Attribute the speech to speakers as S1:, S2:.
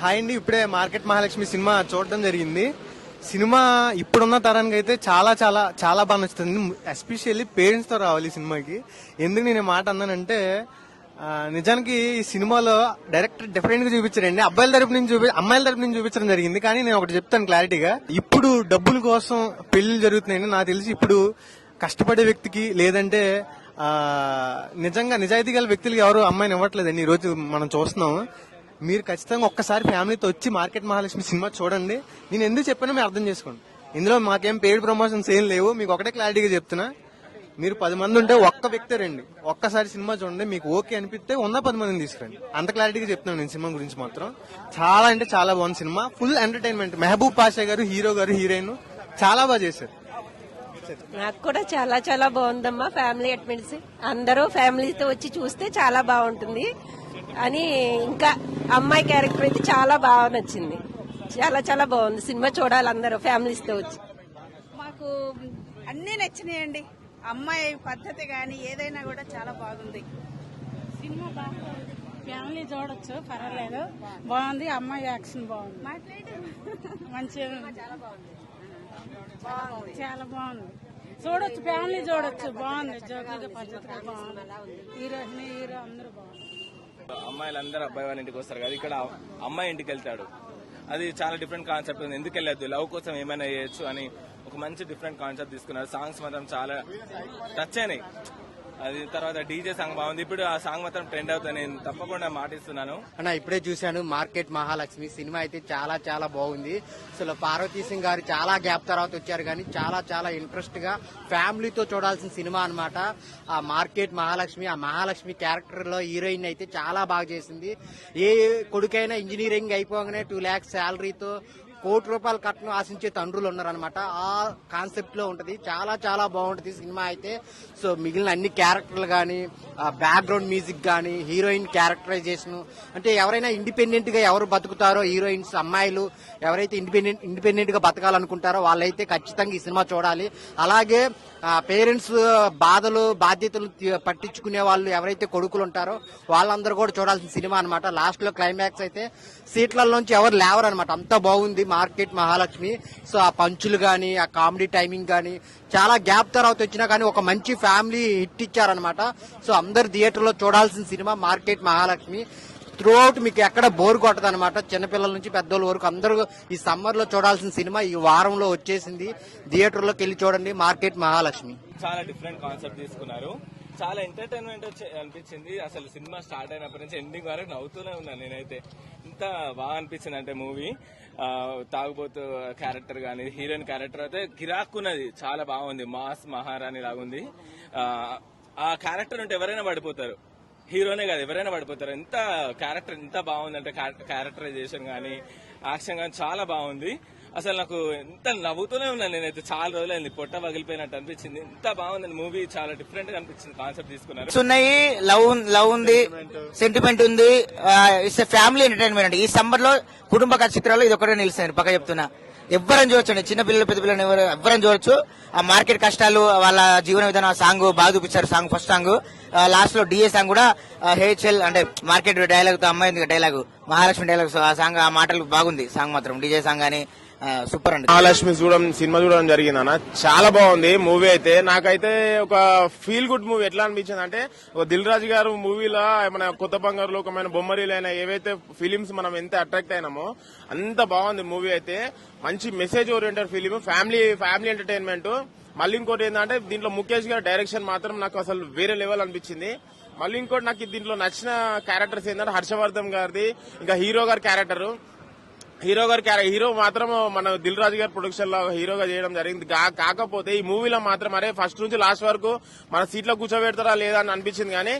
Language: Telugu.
S1: హాయ్ అండి ఇప్పుడే మార్కెట్ మహాలక్ష్మి సినిమా చూడడం జరిగింది. సినిమా ఇప్పుడున్న తరానికి అయితే చాలా చాలా చాలా బాగా నచ్చుతుంది. ఎస్పెషల్లీ పేరెంట్స్తో రావాలి ఈ సినిమాకి. ఎందుకు నేను మాట అన్నానంటే నిజానికి ఈ సినిమాలో డైరెక్టర్ డిఫరెంట్గా చూపించారండి. అబ్బాయిల తరపు నుంచి చూపి అమ్మాయిల తరపు నుంచి చూపించడం జరిగింది. కానీ నేను ఒకటి చెప్తాను క్లారిటీగా. ఇప్పుడు డబ్బుల కోసం పెళ్ళిళ్ళు జరుగుతున్నాయండి నాకు తెలిసి ఇప్పుడు కష్టపడే వ్యక్తికి లేదంటే నిజంగా నిజాయితీ గల వ్యక్తులకి ఎవరు అమ్మాయిని ఇవ్వట్లేదండి. ఈ రోజు మనం చూస్తున్నాం. మీరు ఖచ్చితంగా ఒక్కసారి ఫ్యామిలీతో వచ్చి మార్కెట్ మహాలక్ష్మి సినిమా చూడండి. నేను ఎందుకు చెప్పానో మీరు అర్థం చేసుకోండి. ఇందులో మాకేం పెయిడ్ ప్రమోషన్స్ ఏం లేవు. మీకు ఒకటే క్లారిటీగా చెప్తున్నా. మీరు పది మంది ఉంటే ఒక్క వ్యక్తి రండి. ఒక్కసారి సినిమా చూడండి. మీకు ఓకే అనిపిస్తే ఉన్న పది మందిని తీసుకురండి. అంత క్లారిటీగా చెప్తున్నాను నేను సినిమా గురించి మాత్రం. చాలా అంటే చాలా బాగుంది cinema. Full entertainment Mehboob Pasha గారు హీరో గారు హీరోయిన్ చాలా బాగా చేశారు.
S2: నాకు కూడా చాలా చాలా బాగుందమ్మా ఫ్యామిలీ అడ్మిట్స్ అందరూ ఫ్యామిలీతో వచ్చి చూస్తే చాలా బాగుంటుంది. అని ఇంకా అమ్మాయి క్యారెక్టర్ అయితే చాలా బాగా నచ్చింది. చాలా చాలా బాగుంది. సినిమా చూడాలి అందరూ ఫ్యామిలీస్తో వచ్చి.
S3: మాకు అన్నీ నచ్చినాయండి. అమ్మాయి పద్ధతి కానీ ఏదైనా కూడా చాలా బాగుంది.
S4: సినిమా బాగుంది ఫ్యామిలీ చూడొచ్చు పర్వాలేదు. బాగుంది అమ్మాయి యాక్షన్ బాగుంది. మంచిగా చాలా బాగుంది. చూడొచ్చు ఫ్యామిలీ చూడొచ్చు. బాగుంది. జోకులుగా పద్ధతిగా బాగుంది. హీరో హీరో అందరూ బాగుంది.
S5: అమ్మాయిలందరూ అబ్బాయి వాళ్ళ ఇంటికి వస్తారు కదా. ఇక్కడ అమ్మాయి ఇంటికి వెళ్తాడు. అది చాలా డిఫరెంట్ కాన్సెప్ట్ ఉంది. ఎందుకు వెళ్ళొద్దు? లవ్ కోసం ఏమైనా చేయొచ్చు అని ఒక మంచి డిఫరెంట్ కాన్సెప్ట్ తీసుకున్నారు. సాంగ్స్ మాత్రం చాలా టచ్ అయినాయి. అది తర్వాత డీజే సాంగ్ బాగుంది. ఇప్పుడు ఆ సాంగ్ మాత్రం ట్రెండ్ అవుతుంది. నేను తప్పకుండా మాటిస్తున్నాను.
S6: అన్న ఇప్పుడే చూశాను మార్కెట్ మహాలక్ష్మి. సినిమా అయితే చాలా చాలా బాగుంది. అసలు పార్వతీ సింగ్ గారు చాలా గ్యాప్ తర్వాత వచ్చారు కానీ చాలా చాలా ఇంట్రెస్ట్గా ఫ్యామిలీతో చూడాల్సిన సినిమా అన్నమాట. ఆ మార్కెట్ మహాలక్ష్మి ఆ మహాలక్ష్మి క్యారెక్టర్లో హీరోయిన్ అయితే చాలా బాగా చేసింది. ఏ కొడుకైనా ఇంజనీరింగ్ అయిపోగానే టూ ల్యాక్స్ శాలరీతో కోటి రూపాయలు కట్నం ఆశించే తండ్రులు ఉన్నారనమాట ఆ కాన్సెప్ట్లో ఉంటది. చాలా చాలా బాగుంటది సినిమా అయితే. సో మిగిలిన అన్ని క్యారెక్టర్లు కానీ బ్యాక్గ్రౌండ్ మ్యూజిక్ కానీ హీరోయిన్ క్యారెక్టరైజేషన్ అంటే ఎవరైనా ఇండిపెండెంట్గా ఎవరు బతుకుతారో హీరోయిన్స్ అమ్మాయిలు ఎవరైతే ఇండిపెండెంట్ ఇండిపెండెంట్గా బతకాలనుకుంటారో వాళ్ళైతే ఖచ్చితంగా ఈ సినిమా చూడాలి. అలాగే పేరెంట్స్ బాధలు బాధ్యతలు పట్టించుకునే వాళ్ళు ఎవరైతే కొడుకులు ఉంటారో వాళ్ళందరూ కూడా చూడాల్సిన సినిమా అనమాట లాస్ట్లో క్లైమాక్స్ అయితే సీట్లలోంచి ఎవరు లేవరు అనమాట అంత బాగుంది మార్కెట్ మహాలక్ష్మి. సో ఆ పంచులు కానీ ఆ కామెడీ టైమింగ్ కానీ చాలా గ్యాప్ తర్వాత వచ్చినా కానీ ఒక మంచి ఫ్యామిలీ హిట్ ఇచ్చారనమాట సో అందరు థియేటర్లో చూడాల్సిన cinema market Mahalakshmi. Throughout మీకు ఎక్కడ బోర్ కొట్టదు అనమాట చిన్నపిల్లల నుంచి పెద్దోళ్ళ వరకు అందరూ ఈ సమ్మర్లో చూడాల్సిన సినిమా ఈ వారంలో వచ్చేసింది. థియేటర్లోకి వెళ్ళి చూడండి మార్కెట్ మహాలక్ష్మి.
S5: చాలా డిఫరెంట్ కాన్సెప్ట్ తీసుకున్నారు. చాలా ఎంటర్టైన్మెంట్ అనిపించింది. అసలు సినిమా స్టార్ట్ అయినప్పటి నుంచి ఎండింగ్ వరకు నవ్వుతూనే ఉన్నాను నేనైతే. ఎంత బాగా అనిపించింది అంటే మూవీ తాగుబోతు క్యారెక్టర్ కానీ హీరోయిన్ క్యారెక్టర్ అయితే గిరాక్కున్నది. చాలా బాగుంది. మాస్ మహారాణి లాగుంది. ఆ, ఆ క్యారెక్టర్ ఉంటే ఎవరైనా పడిపోతారు. హీరోనే కాదు ఎవరైనా పడిపోతారు. ఎంత క్యారెక్టర్ ఎంత బాగుందంటే క్యారెక్టరైజేషన్ కానీ యాక్షన్ కానీ చాలా బాగుంది. అసలు నాకు ఎంత నవ్వుతూనే ఉన్నాను నేనైతే. చాలా రోజులైంది పొట్ట పగిలిపోయినట్టు అనిపించింది. ఎంత బాగుంది మూవీ చాలా డిఫరెంట్గా అనిపించింది కాన్సెప్ట్ తీసుకున్నారు.
S7: ఉన్నాయి లవ్ లవ్ ఉంది సెంటిమెంట్ ఉంది. ఇట్స్ ఫ్యామిలీ ఎంటర్టైన్మెంట్ ఈ సమ్మర్లో కుటుంబ చిత్రాలు ఇది ఒకటే నిలుస్తాను పక్క చెప్తున్నా. ఎవ్వరని చూడొచ్చండి. చిన్న పిల్లలు పెద్ద పిల్లలు ఎవరు ఎవ్వరని చూడొచ్చు. ఆ మార్కెట్ కష్టాలు వాళ్ళ జీవన విధానం ఆ సాంగ్ బాగా చూపించారు సాంగ్ ఫస్ట్ సాంగ్. లాస్ట్లో డిఏ సాంగ్ కూడా హెచ్ఎల్ అంటే మార్కెట్ డైలాగ్తో అమ్మాయింది డైలాగ్ మహాలక్ష్మి డైలాగ్ ఆ సాంగ్ ఆ మాటలు బాగుంది సాంగ్ మాత్రం. డీజే సాంగ్ అని సూపర్ అండి.
S8: మహాలక్ష్మి చూడడం సినిమా చూడడం జరిగింది అన్న చాలా బాగుంది మూవీ అయితే. నాకైతే ఒక ఫీల్ గుడ్ మూవీ ఎట్లా అనిపించింది అంటే ఒక దిల్ రాజు గారు మూవీలో మన కొత్త బంగారు లోకమైన బొమ్మరీలైన ఏవైతే ఫిలిమ్స్ మనం ఎంత అట్రాక్ట్ అయినామో అంత బాగుంది మూవీ అయితే. మంచి message oriented film family family entertainment. మళ్ళీ ఇంకోటి ఏంటంటే దీంట్లో ముఖేష్ గారి డైరెక్షన్ మాత్రం నాకు అసలు వేరే లెవెల్ అనిపించింది. మళ్ళీ ఇంకోటి నాకు దీంట్లో నచ్చిన క్యారెక్టర్స్ ఏంటంటే హర్షవర్ధన్ గారిది ఇంకా హీరో గారి క్యారెక్టర్. హీరో గారి హీరో మాత్రం మన దిల్ రాజు గారి ప్రొడక్షన్లో హీరోగా చేయడం జరిగింది. కాకపోతే ఈ మూవీలో మాత్రం అరే ఫస్ట్ నుంచి లాస్ట్ వరకు మన సీట్లో కూర్చోబెడతారా లేదా అని అనిపించింది కానీ